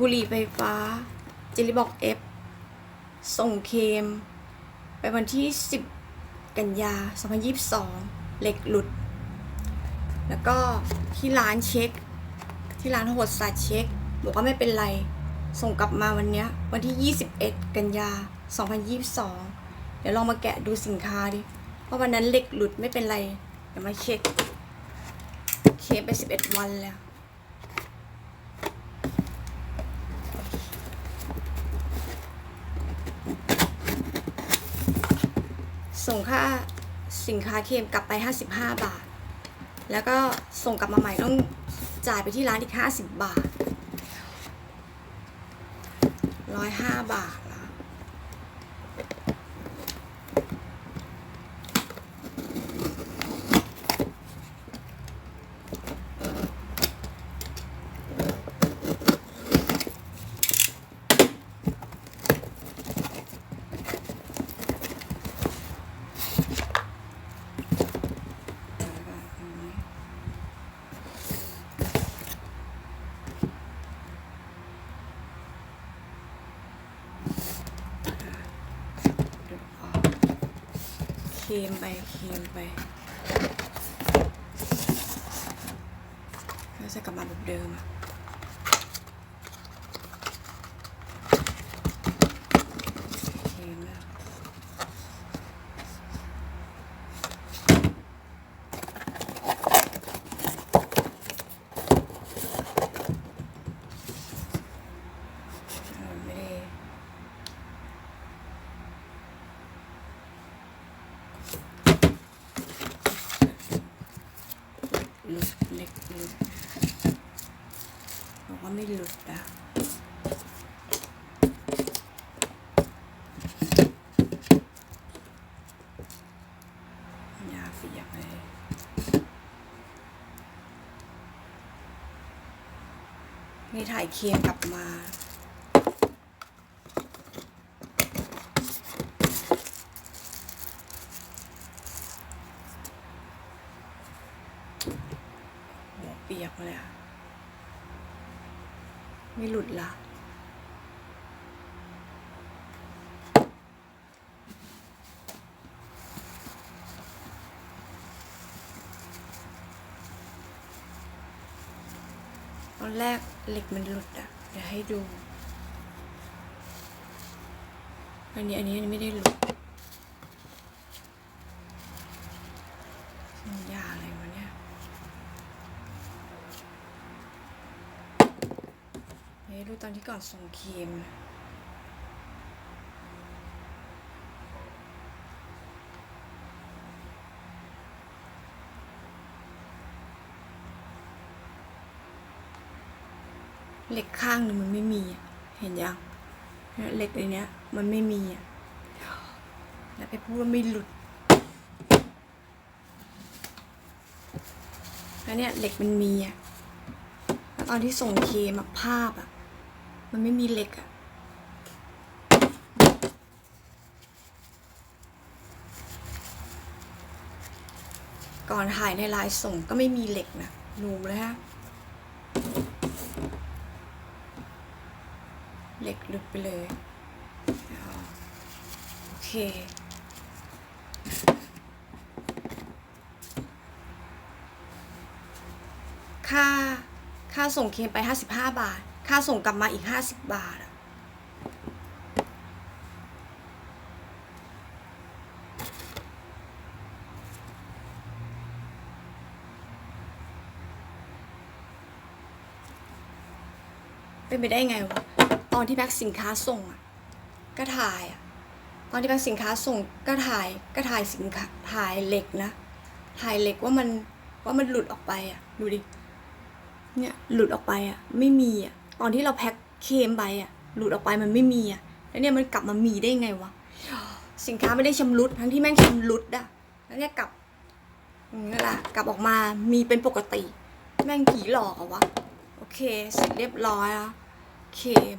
บุหรี่ไฟฟ้า เจลลี่บอกเอฟ ส่งเคม ไปวันที่ 10 กันยา 2022 เหล็กหลุด แล้วก็ที่ร้านเช็ค ที่ร้านโหดสัตว์เช็ค บอกว่าไม่เป็นไร ส่งกลับมาวันนี้วันที่ 21 กันยา 2022 เดี๋ยวลองมาแกะดูสินค้าดิว่าวันนั้นเหล็กหลุดไม่เป็นไร เดี๋ยวมาเช็ค เคไป 11 วันแล้ว ส่งค่าสินค้าเคมกลับไป 55 บาท แล้วก็ส่งกลับมาใหม่ต้องจ่ายไปที่ร้านอีก 50 บาท 105 บาทแล้ว ดูออกเค็มไปเค็มไปแล้วจะกลับมาแบบเดิมอะเค็มแล้วเออไม่ได้ หลุดเล็ กหลุดบอกว่าไม่หลุดอะยาเสียบเลยนี่ถ่ายเคียงกลับมา ปียกเลยอะไม่หลุดละตอนแรกเหล็กมันหลุดอะเดี๋ยวให้ดู อันนี้อันนี้ไม่ได้หลุดมันยาอะไรวะเนี่ย เฮ้ย ดูตอนที่ก่อนส่งครีมเหล็กข้างนึ่งมันไม่มี เห็นยังเหล็กในเนี้ย มันไม่มีอะแล้วไปพูดว่าไม่หลุดแล้วเนี่ยเหล็กมันมีอะแล้วตอนที่ส่งเคมาภาพอะ มันไม่มีเหล็กอะก่อนถ่ายในไลน์ส่งก็ไม่มีเหล็กนะดูเลยฮะ เหล็กหลุดไปเลย โอเคค่า ค่าส่งเคมไป 55 บาท ค่าส่งกลับมาอีก50บบาทอะเป็นไปได้ไงวะ ตอนที่แพ็คสินค้าส่งอะก็ถ่ายอะตอนที่แพ็คสินค้าส่งก็ถ่าย ก็ถ่ายสินค้า ถ่ายเหล็กนะ ถ่ายเหล็กว่ามัน ว่ามันหลุดออกไปอะดูดิ เนี่ย หลุดออกไปอะ ไม่มีอะ ตอนที่เราแพ็คเคมไปอะหลุดออกไปมันไม่มีอะแล้วเนี่ยมันกลับมามีได้ไงวะสินค้าไม่ได้ชำรุดทั้งที่แม่งชำรุดอะแล้วเนี่ยกลับอย่างนี่แหละกลับออกมามีเป็นปกติ แม่งผีหลอกอะวะ โอเคเสร็จเรียบร้อยแล้วเคม